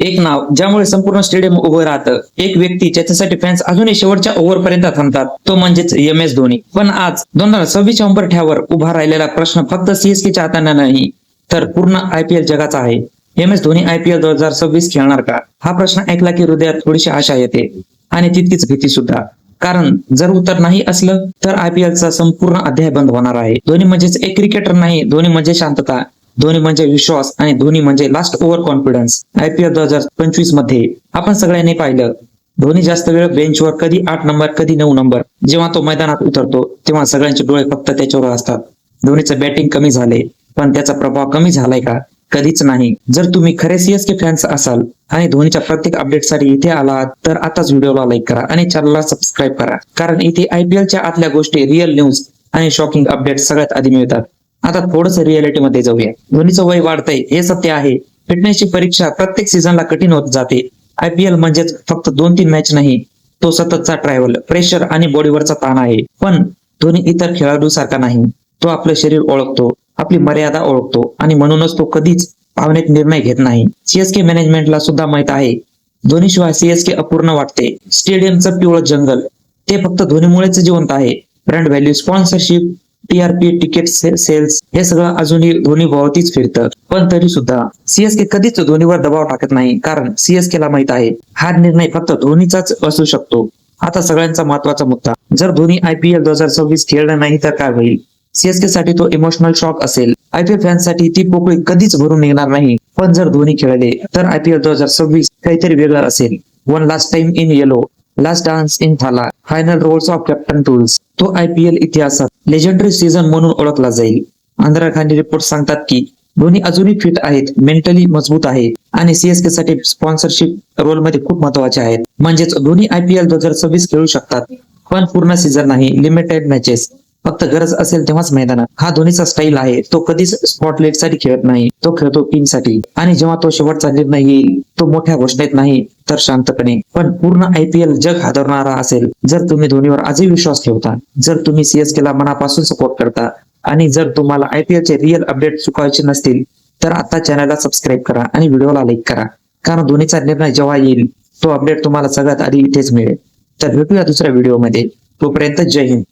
एक नाव ज्यामुळे संपूर्ण स्टेडियम उभं राहतं. एक व्यक्ती ज्याच्यासाठी फॅन्स अजूनही शेवटच्या ओव्हरपर्यंत थांबतात तो म्हणजेच एम एस धोनी. पण आज दोन हजार सव्वीसच्या उंबरठ्यावर उभा राहिलेला प्रश्न फक्त सीएसकेच्या हाताने नाही तर पूर्ण आयपीएल जगाचा आहे. एम एस धोनी आयपीएल दोन हजार सव्वीस खेळणार का? हा प्रश्न ऐकला की हृदयात थोडीशी आशा येते आणि तितकीच भीती सुद्धा. कारण जर उत्तर नाही असलं तर आयपीएलचा संपूर्ण अध्याय बंद होणार आहे. धोनी म्हणजेच एक क्रिकेटर नाही धोनी म्हणजे शांतता. धोनी म्हणजे विश्वास आणि धोनी म्हणजे लास्ट ओव्हर कॉन्फिडन्स आयपीएल दोन हजार पंचवीसमध्ये आपण सगळ्यांनी पाहिलं. धोनी जास्त वेळ बेंचवर कधी आठ नंबर कधी नऊ नंबर जेव्हा तो मैदानात उतरतो तेव्हा सगळ्यांचे डोळे फक्त त्याच्यावर असतात. धोनीचं बॅटिंग कमी झाले पण त्याचा प्रभाव कमी झालाय का? कधीच नाही. जर तुम्ही खरे सीएसके फॅन्स असाल आणि धोनीच्या प्रत्येक अपडेटसाठी इथे आलात तर आताच व्हिडिओला लाईक करा आणि चॅनलला सबस्क्राईब करा. कारण इथे आयपीएलच्या आतल्या गोष्टी रिअल न्यूज आणि शॉकिंग अपडेट सगळ्यात आधी मिळतात. आता थोडस रिअलिटी मध्ये जाऊया. धोनीचं वय वाढतंय हे सत्य आहे. फिटनेसची परीक्षा प्रत्येक सीझनला कठीण होत जाते. आयपीएल म्हणजेच फक्त दोन तीन मॅच नाही तो सततचा ट्रॅव्हल प्रेशर आणि बॉडीवरचा ताण आहे. पण धोनी इतर खेळाडू सारखा नाही. तो आपलं शरीर ओळखतो आपली मर्यादा ओळखतो आणि म्हणूनच तो कधीच भावनेत निर्णय घेत नाही. सीएसके मॅनेजमेंटला सुद्धा माहीत आहे. धोनीशिवाय सीएसके अपूर्ण वाटते. स्टेडियमचं पिवळं जंगल ते फक्त धोनीमुळेच जिवंत आहे. Brand value sponsorship TRP ticket sales हे सगळं अजूनही धोनी भोवतीच फिरतं. पण तरी सुद्धा सीएसके कधीच धोनीवर दबाव टाकत नाही. कारण सीएसके ला माहीत आहे हा निर्णय फक्त धोनीचाच असू शकतो. आता सगळ्यांचा महत्त्वाचा मुद्दा जर धोनी आयपीएल दोन हजार सव्वीस खेळला नाही तर काय होईल? सीएसके साठी तो इमोशनल शॉक असेल. आयपीएल फॅन्ससाठी ती पोकळी कधीच भरून निघणार नाही. पण जर धोनी खेळले तर आयपीएल दोन हजार सव्वीस काहीतरी वेगळं असेल. One last time in yellow last dance in Thala final roles of captain tools तो आयपीएल इतिहासात लेजंडरी सीझन म्हणून ओळखला जाईल. आंध्रा खानी रिपोर्ट सांगतात की धोनी अजूनही फिट आहेत मेंटली मजबूत आहे आणि सीएसके साठी स्पॉन्सरशिप रोलमध्ये खूप महत्त्वाचे आहेत. म्हणजेच धोनी आयपीएल दोन हजार सव्वीस खेळू शकतात. पण पूर्ण सीझन नाही लिमिटेड मॅचेस फक्त गरज असेल तेव्हाच मैदानात. हा धोनीचा स्टाईल आहे. तो कधीच स्पॉटलाइटसाठी खेळत नाही. तो खेळतो टीमसाठी. आणि जेव्हा तो शेवटचा निर्णय येईल तो मोठ्या घोषणेत नाही तर शांतपणे. पण पूर्ण आयपीएल जग हादरणारा असेल. जर तुम्ही धोनीवर आजही विश्वास ठेवता जर तुम्ही सीएसके ला मनापासून सपोर्ट करता आणि जर तुम्हाला आयपीएल चे रिअल अपडेट चुकायचे नसतील तर आता चॅनलला सबस्क्राईब करा आणि व्हिडिओला लाईक करा. कारण धोनीचा निर्णय जेव्हा येईल तो अपडेट तुम्हाला सगळ्यात आधी इथेच मिळेल. तर भेटूया दुसऱ्या व्हिडिओमध्ये तोपर्यंत जय हिंद.